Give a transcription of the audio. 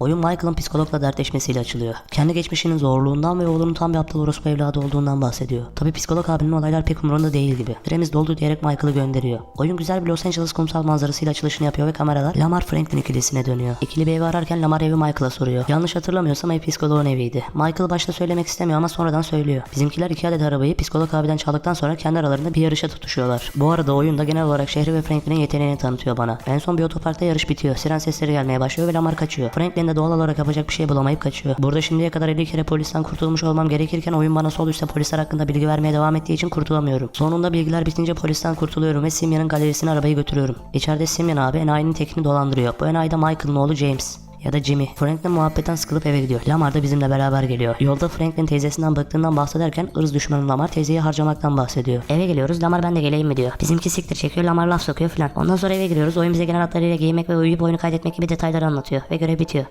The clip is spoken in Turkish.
Oyun Michael'ın psikologla dertleşmesiyle açılıyor. Kendi geçmişinin zorluğundan ve oğlunun tam bir aptal orospu evladı olduğundan bahsediyor. Tabi psikolog abinin olaylar pek umurunda değil gibi. Süremiz doldu diyerek Michael'ı gönderiyor. Oyun güzel bir Los Angeles kumsal manzarasıyla açılışını yapıyor ve kameralar Lamar Franklin ikilisine dönüyor. İkili bir evi ararken Lamar evi Michael'a soruyor. Yanlış hatırlamıyorsam ev psikoloğun eviydi. Michael başta söylemek istemiyor ama sonradan söylüyor. Bizimkiler iki adet arabayı psikolog abiden çaldıktan sonra kendi aralarında bir yarışa tutuşuyorlar. Bu arada oyunda genel olarak şehri ve Franklin'in yeteneğini tanıtıyor bana. En son bir otoparkta yarış bitiyor. Siren sesleri gelmeye başlıyor ve Lamar kaçıyor. Franklin de doğal olarak yapacak bir şey bulamayıp kaçıyor. Burada şimdiye kadar 50 kere polisten kurtulmuş olmam gerekirken oyun bana sol üstte polisler hakkında bilgi vermeye devam ettiği için kurtulamıyorum. Sonunda bilgiler bitince polisten kurtuluyorum ve Simeon'ın galerisine arabayı götürüyorum. İçeride Simeon abi enayinin tekini dolandırıyor. Bu enayi de Michael'ın oğlu James ya da Jimmy. Franklin muhabbetten sıkılıp eve gidiyor. Lamar da bizimle beraber geliyor. Yolda Franklin teyzesinden bıktığından bahsederken ırz düşmanı Lamar teyzeyi harcamaktan bahsediyor. Eve geliyoruz Lamar ben de geleyim mi diyor. Bizimki siktir çekiyor Lamar laf sokuyor filan. Ondan sonra eve giriyoruz oyun bize genel hatlarıyla giymek ve uyuyup oyunu kaydetmek gibi detayları anlatıyor ve görev bitiyor.